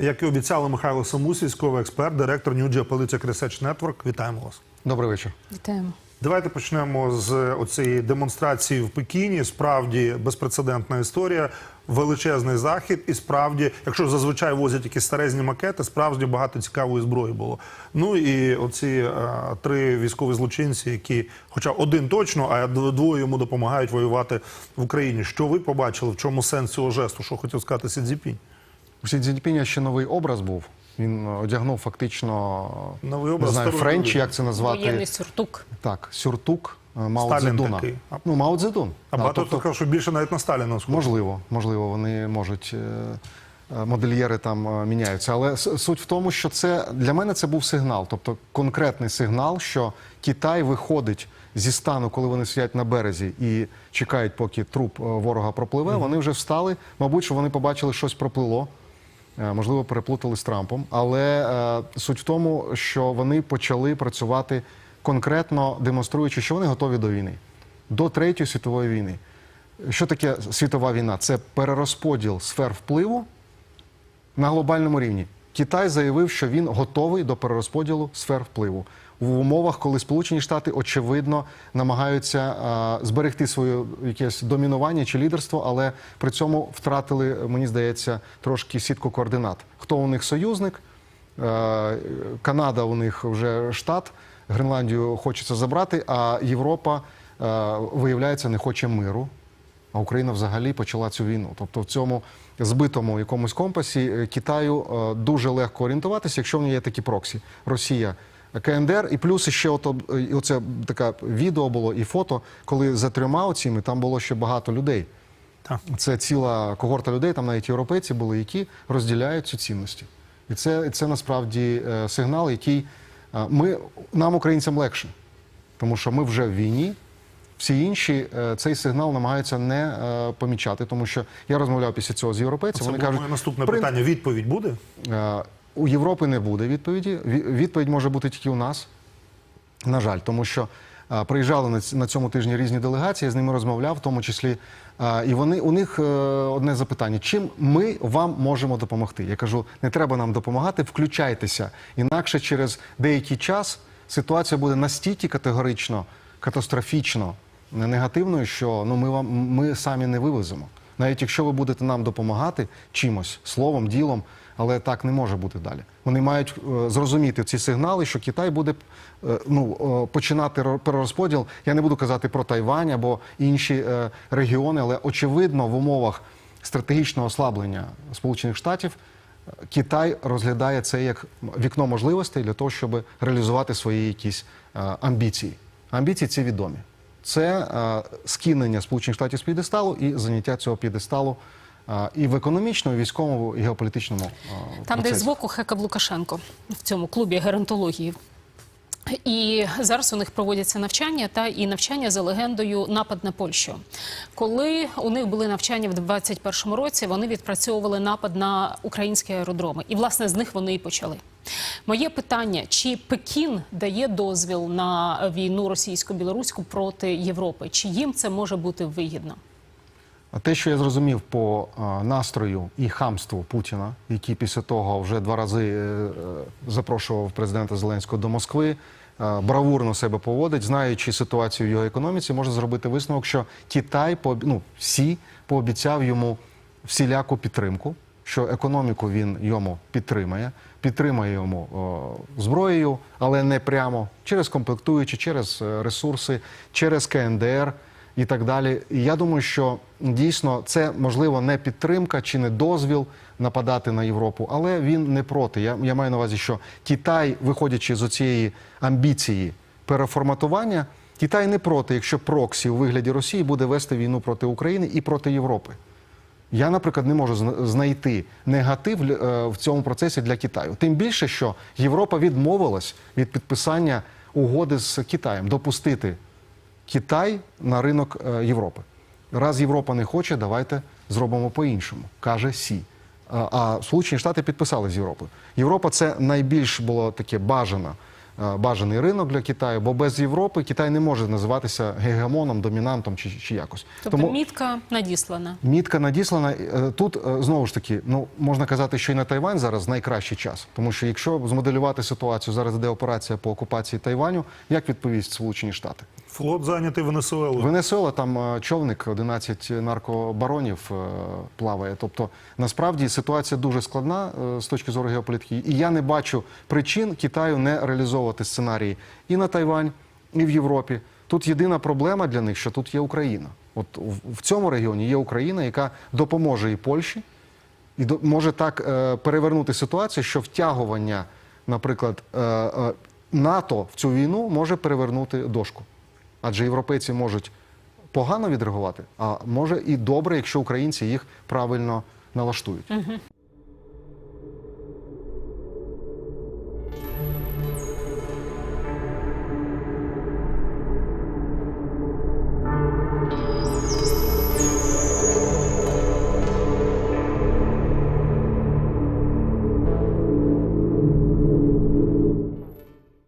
Як і обіцяли Михайло Самус, військовий експерт, директор New Geopolitics Research Network. Вітаємо вас. Добрий вечір. Вітаємо. Давайте почнемо з оцієї демонстрації в Пекіні. Справді безпрецедентна історія, величезний захід, і справді, якщо зазвичай возять якісь старезні макети, справді багато цікавої зброї було. Ну і оці е, три військові злочинці, які, хоча один точно, а двоє йому допомагають воювати в Україні. Що ви побачили? В чому сенс цього жесту? Що хотів сказати Сі Цзіньпінь? У Сі Цзіньпіня ще новий образ був. Він одягнув фактично Новий образ не знаю, френч, як це назвати. Воєнний сюртук. Так, сюртук е, Мао Сталін Цзедуна. такий. Ну, Мао Цзедун. А багато тобто, хто сказав, що більше навіть на Сталіна схоже. Можливо, можливо, вони можуть. е, е, Модельєри там е, міняються, але суть в тому, що це для мене це був сигнал, тобто конкретний сигнал, що Китай виходить зі стану, коли вони сидять на березі і чекають, поки труп е, ворога пропливе. Вони вже встали. Мабуть, що вони побачили щось проплило. Е, Можливо, переплутали з Трампом, але е, суть в тому, що вони почали працювати конкретно демонструючи, що вони готові до війни, до третьої світової війни. Що таке світова війна? Це перерозподіл сфер впливу на глобальному рівні. Китай заявив, що він готовий до перерозподілу сфер впливу в умовах, коли Сполучені Штати очевидно намагаються а, зберегти своє якесь домінування чи лідерство, але при цьому втратили, мені здається, трошки сітку координат. Хто у них союзник? Е, Канада у них вже штат, Гренландію хочеться забрати, а Європа, е, виявляється, не хоче миру. А Україна взагалі почала цю війну. Тобто в цьому збитому якомусь компасі е, Китаю е, дуже легко орієнтуватися, якщо в нього є такі проксі. Росія, КНДР, і плюс ще ото, е, і оце таке відео було і фото, коли за трьома оціми там було ще багато людей. Так. Це ціла когорта людей, там навіть європейці були, які розділяють цю цінності. І це, це насправді е, сигнал, який е, ми, нам, українцям, легше, тому що ми вже в війні. Всі інші е, цей сигнал намагаються не е, помічати, тому що я розмовляв після цього з Це європейцями. Вони кажуть, моє наступне «При- питання. Відповідь буде? Е, У Європи не буде відповіді. Відповідь може бути тільки у нас. На жаль, тому що приїжджали на цьому тижні різні делегації, я з ними розмовляв, в тому числі. І вони у них одне запитання: чим ми вам можемо допомогти? Я кажу, не треба нам допомагати, включайтеся. Інакше через деякий час ситуація буде настільки категорично, катастрофічно негативною, що ну ми вам ми самі не вивеземо. Навіть якщо ви будете нам допомагати чимось, словом, ділом, але так не може бути далі. Вони мають е, зрозуміти ці сигнали, що Китай буде е, ну, е, починати ро- перерозподіл. Я не буду казати про Тайвань або інші е, регіони, але очевидно в умовах стратегічного ослаблення Сполучених Штатів е, Китай розглядає це як вікно можливостей для того, щоб реалізувати свої якісь е, амбіції. Амбіції ці відомі. Це е, скинення Сполучених Штатів з п'єдесталу і заняття цього п'єдесталу е, і в економічному, і військовому, і геополітичному там, Там, де процесі. збоку Хекав Лукашенко в цьому клубі геронтології. І зараз у них проводяться навчання та і навчання за легендою напад на Польщу. Коли у них були навчання в 21-му році, вони відпрацьовували напад на українські аеродроми, і власне з них вони і почали. Моє питання: чи Пекін дає дозвіл на війну російсько-білоруську проти Європи? Чи їм це може бути вигідно? Те, що я зрозумів по настрою і хамству Путіна, який після того вже два рази е, е, запрошував президента Зеленського до Москви, е, бравурно себе поводить, знаючи ситуацію в його економіці, можна зробити висновок, що Китай ну, всі пообіцяв йому всіляку підтримку, що економіку він йому підтримає, підтримає йому зброєю, але не прямо через комплектуючі, через ресурси, через КНДР і так далі. І я думаю, що дійсно це можливо не підтримка чи не дозвіл нападати на Європу, але він не проти. Я, я маю на увазі, що Китай, виходячи з цієї амбіції переформатування, Китай не проти, якщо проксі у вигляді Росії буде вести війну проти України і проти Європи. Я, наприклад, не можу знайти негатив е, в цьому процесі для Китаю. Тим більше, що Європа відмовилась від підписання угоди з Китаєм, допустити Китай на ринок е, Європи. Раз Європа не хоче, давайте зробимо по-іншому, каже Сі. А, а Сполучені Штати підписали з Європою. Європа це найбільш було таке бажана е, бажаний ринок для Китаю, бо без Європи Китай не може називатися гегемоном, домінантом чи, чи якось. Тобто мітка надіслана. Мітка надіслана Е, тут е, знову ж таки. Ну можна казати, що і на Тайвань зараз найкращий час, тому що якщо змоделювати ситуацію, зараз іде операція по окупації Тайваню. Як відповість Сполучені Штати? Флот зайнятий Венесуелою. Венесуела там е, човник, 11 наркобаронів е, плаває. Тобто насправді ситуація дуже складна е, з точки зору геополітики. І я не бачу причин Китаю не реалізовувати сценарії і на Тайвань, і в Європі. Тут єдина проблема для них, що тут є Україна. От в цьому регіоні є Україна, яка допоможе і Польщі, і може так е, перевернути ситуацію, що втягування, наприклад, е, е, НАТО в цю війну може перевернути дошку. Адже європейці можуть погано відреагувати, а може і добре, якщо українці їх правильно налаштують.